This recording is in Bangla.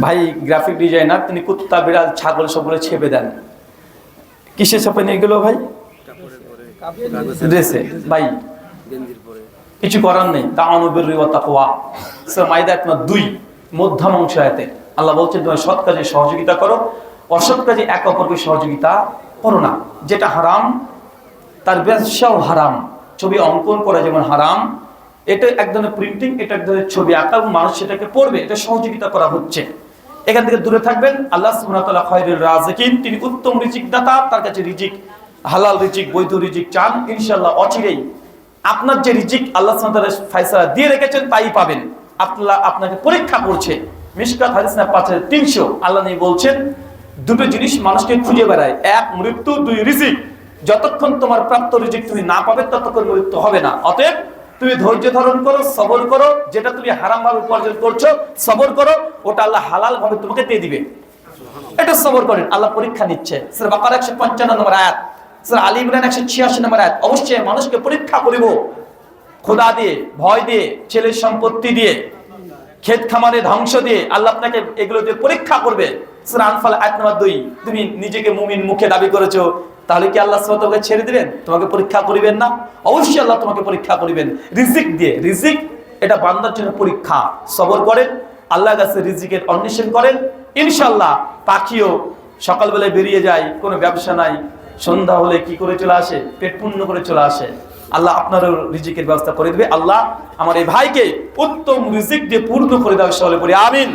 ভাই গ্রাফিক ডিজাইনার তিনি কুত্তা, বিড়াল, ছাগল সবগুলো ছেপে দেন। কিসে ছাপেন এগুলো ভাই? ড্রেসে। ভাই, কিছু করার নেই। তা অনুবের তাকওয়া। সূরা মাইদা তোমার দুই, মধ্যম অংশ আয়াতে। আল্লাহ বলছেন, তোমার সৎ কাজে সহযোগিতা করো। অসৎ কাজে এক অপরকে সহযোগিতা করো না। যেটা হারাম, তার ব্যবসাও হারাম। ছবি অঙ্কন করা যেমন হারাম এটা এক ধরনের প্রিন্টিং এটা এক ধরনের ছবি আঁকা এবং মানুষ সেটাকে পড়বে, এটা সহযোগিতা করা হচ্ছে। এখান থেকে দূরে থাকবেন, আল্লাহ ওয়া তাআলা তিনি উত্তম রিজিক দাতা তার কাছে রিজিক, হালাল রিজিক, বৈধ রিজিক চান, ইনশাআল্লাহ অচিরেই আপনার যে রিজিক আল্লাহ সুবহানাহু ওয়া দিয়ে রেখেছেন, তাই পাবেন। আল্লাহ আপনাকে পরীক্ষা করছে। মিশকাত হাদিস না পাঁচের তিনশো, আল্লাহ নেই বলছেন, দুটো জিনিস মানুষকে খুঁজে বেড়ায়। এক, মৃত্যু, দুই, রিজিক। যতক্ষণ তোমার প্রাপ্ত রিজিক তুমি না পাবে, ততক্ষণ মৃত্যু হবে না। অতএব তুমি ধৈর্য ধারণ করো, সবর করো, যেটা তুমি হারাম ভাবে উপার্জন করছ, সবর করো, ওটা আল্লাহ হালাল ভাবে তোমাকে দিয়ে দিবে। এটা সবর করেন, আল্লাহ পরীক্ষা নিচ্ছে। স্যার বাকার একশো পঞ্চান্ন নম্বর আয়াত স্যার আলী ইমরান একশো ছিয়াশি নম্বর আয়াত, অবশ্যই মানুষকে পরীক্ষা করিব। খোদা দিয়ে, ভয় দিয়ে, ছেলের সম্পত্তি দিয়ে, ক্ষেত খামারে ধ্বংস দিয়ে আল্লাহ আপনাকে এগুলো দিয়ে পরীক্ষা করবে। আয়াত নাম্বার 2 তুমি নিজেকে মুমিন মুখে দাবি করেছ তাহলে কি আল্লাহ তোমাকে ছেড়ে দিবেন? তোমাকে পরীক্ষা করিবেন না? অবশ্যই আল্লাহ তোমাকে পরীক্ষা করিবেন। রিজিক দিয়ে, রিজিক, এটা বান্দার জন্য পরীক্ষা। সবর করেন আল্লাহ কাছে রিজিকের অন্বেষণ করেন। ইনশাআল্লাহ পাখিও সকালবেলায় বেরিয়ে যায়, কোনো ব্যবসা নাই। সন্ধ্যা হলে কি করে চলে আসে? পেট পূর্ণ করে চলে আসে। আল্লাহ আপনারও রিজিকের ব্যবস্থা করে দিবে। আল্লাহ আমার এই ভাইকে উত্তম রিজিক দিয়ে পূর্ণ করে দেওয়া সকলে বলি, আমিন।